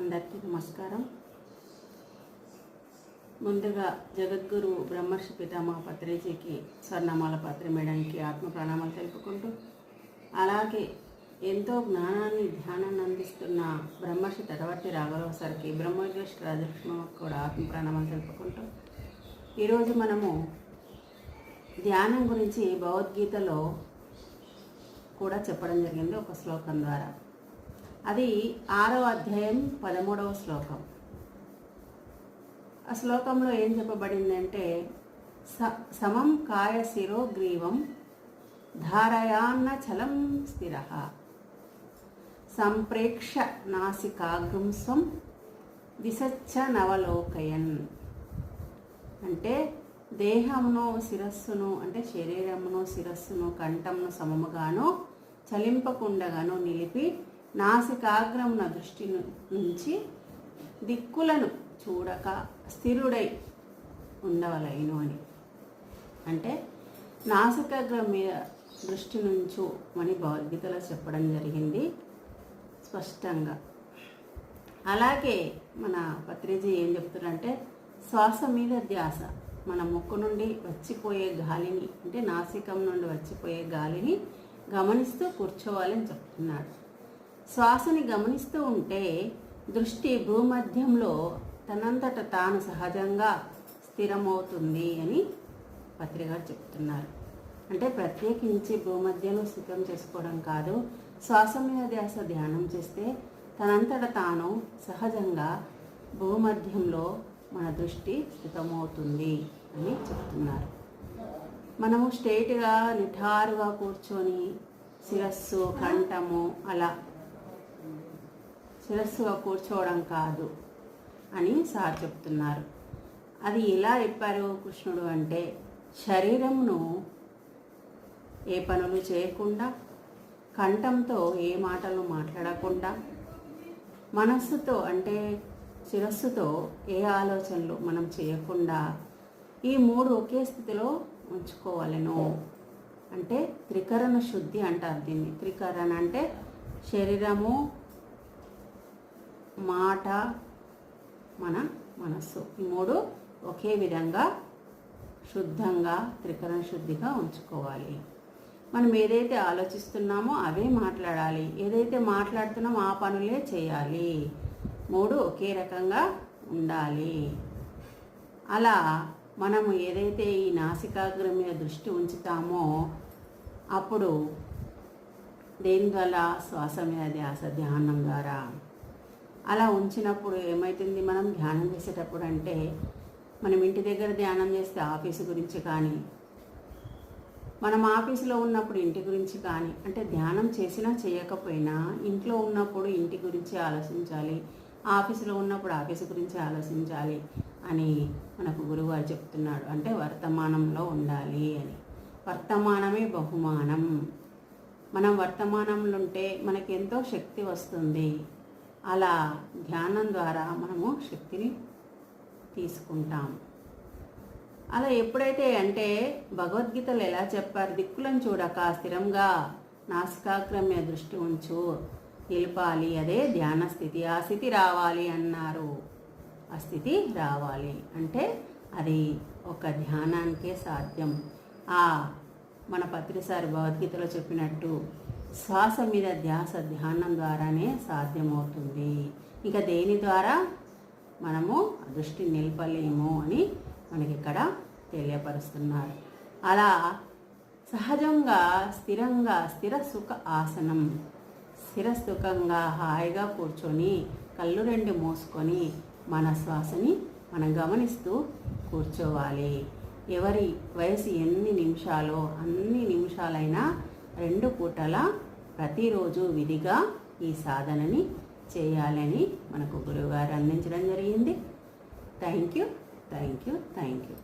అందరికీ నమస్కారం. ముందుగా జగద్గురు బ్రహ్మర్షి పితామహ పత్రేజీకి స్వర్ణమాల పత్రి మేడానికి ఆత్మ ప్రణామాలు తెలుపుకుంటూ అలాగే ఎంతో జ్ఞానాన్ని ధ్యానాన్ని అందిస్తున్న బ్రహ్మర్షి తటవర్తి రాఘవ సార్కి బ్రహ్మజ్యోష్ రాజలక్ష్మ కూడా ఆత్మ ప్రణామాలు తెలుపుకుంటూ ఈరోజు మనము ధ్యానం గురించి భగవద్గీతలో కూడా చెప్పడం జరిగింది ఒక శ్లోకం ద్వారా. అది ఆరవ అధ్యాయం పదమూడవ శ్లోకం. ఆ శ్లోకంలో ఏం చెప్పబడిందంటే స సమం కాయ శిరో గ్రీవం ధారయాన్న చలం స్థిర. సంప్రేక్ష నాసికాగ్రం స్వం విసచ్చ నవలోకయన్. అంటే దేహమును శిరస్సును అంటే శరీరమును శిరస్సును కంఠమును సమముగాను చలింపకుండగాను నిలిపి నాసికాగ్రమున దృష్టి నుంచి దిక్కులను చూడక స్థిరుడై ఉండవలైను అని. అంటే నాసికాగ్రం మీద దృష్టి నుంచు అని భగవద్గీతలో చెప్పడం జరిగింది స్పష్టంగా. అలాగే మన పత్రిజీ ఏం చెప్తున్నారంటే శ్వాస మీద ధ్యాస మన ముక్కు నుండి వచ్చిపోయే గాలిని అంటే నాసికం నుండి వచ్చిపోయే గాలిని గమనిస్తూ కూర్చోవాలని చెప్తున్నాడు. శ్వాసని గమనిస్తూ ఉంటే దృష్టి భూమధ్యంలో తనంతట తాను సహజంగా స్థిరమవుతుంది అని పత్రిక చెప్తున్నారు. అంటే ప్రత్యేకించి భూమధ్యలో స్థితం చేసుకోవడం కాదు శ్వాస మీద ధ్యాస ధ్యానం చేస్తే తనంతట తాను సహజంగా భూమధ్యంలో మన దృష్టి స్థితమవుతుంది అని చెప్తున్నారు. మనము స్ట్రైట్గా నిఠారుగా కూర్చొని శిరస్సు కంఠము అలా శిరస్సుగా కూర్చోవడం కాదు అని సార్ చెప్తున్నారు. అది ఎలా చెప్పారు కృష్ణుడు అంటే శరీరంను ఏ పనులు చేయకుండా కంఠంతో ఏ మాటలు మాట్లాడకుండా మనస్సుతో అంటే శిరస్సుతో ఏ ఆలోచనలు మనం చేయకుండా ఈ మూడు ఒకే స్థితిలో ఉంచుకోవాలను. అంటే త్రికరణ శుద్ధి అంటారు దీన్ని. త్రికరణ అంటే శరీరము మాట మన మనస్సు. ఈ మూడు ఒకే విధంగా శుద్ధంగా త్రికరణ శుద్ధిగా ఉంచుకోవాలి. మనం ఏదైతే ఆలోచిస్తున్నామో అవే మాట్లాడాలి. ఏదైతే మాట్లాడుతున్నామో ఆ పనులే చేయాలి. మూడు ఒకే రకంగా ఉండాలి. అలా మనము ఏదైతే ఈ నాసికాగ్ర మీద దృష్టి ఉంచుతామో అప్పుడు దేని ద్వారా శ్వాస మీద ధ్యాస ధ్యానం ద్వారా అలా ఉంచినప్పుడు ఏమవుతుంది మనం ధ్యానం చేసేటప్పుడు అంటే మనం ఇంటి దగ్గర ధ్యానం చేస్తే ఆఫీసు గురించి కానీ మనం ఆఫీసులో ఉన్నప్పుడు ఇంటి గురించి కానీ అంటే ధ్యానం చేసినా చేయకపోయినా ఇంట్లో ఉన్నప్పుడు ఇంటి గురించి ఆలోచించాలి ఆఫీసులో ఉన్నప్పుడు ఆఫీసు గురించి ఆలోచించాలి అని మనకు గురువారు చెప్తున్నాడు అంటే వర్తమానంలో ఉండాలి అని. వర్తమానమే బహుమానం. మనం వర్తమానంలో ఉంటే మనకి ఎంతో శక్తి వస్తుంది. అలా ధ్యానం ద్వారా మనము శక్తిని తీసుకుంటాం. అలా ఎప్పుడైతే అంటే భగవద్గీతలు ఎలా చెప్పారు? దిక్కులను చూడక స్థిరంగా నాసికాక్రమ్య దృష్టి ఉంచు నిలపాలి అదే ధ్యాన స్థితి. ఆ స్థితి రావాలి అన్నారు. ఆ స్థితి రావాలి. అంటే అది ఒక ధ్యానానికే సాధ్యం. ఆ మన పత్రిసారి భగవద్గీతలో చెప్పినట్టు శ్వాస మీద ధ్యాస ధ్యానం ద్వారానే సాధ్యమవుతుంది. ఇక దేని ద్వారా? మనము దృష్టి నిలపలేము అని మనకి ఇక్కడ తెలియపరుస్తున్నారు. అలా సహజంగా స్థిరంగా స్థిర సుఖ ఆసనం స్థిర సుఖంగా హాయిగా కూర్చొని కళ్ళు రెండు మూసుకొని మన శ్వాసని మనం గమనిస్తూ కూర్చోవాలి. ఎవరి వయసు ఎన్ని నిమిషాలో అన్ని నిమిషాలైనా రెండు పూటల ప్రతిరోజు విధిగా ఈ సాధనని చేయాలని మనకు గురువుగారు అందించడం జరిగింది. Thank you thank you thank you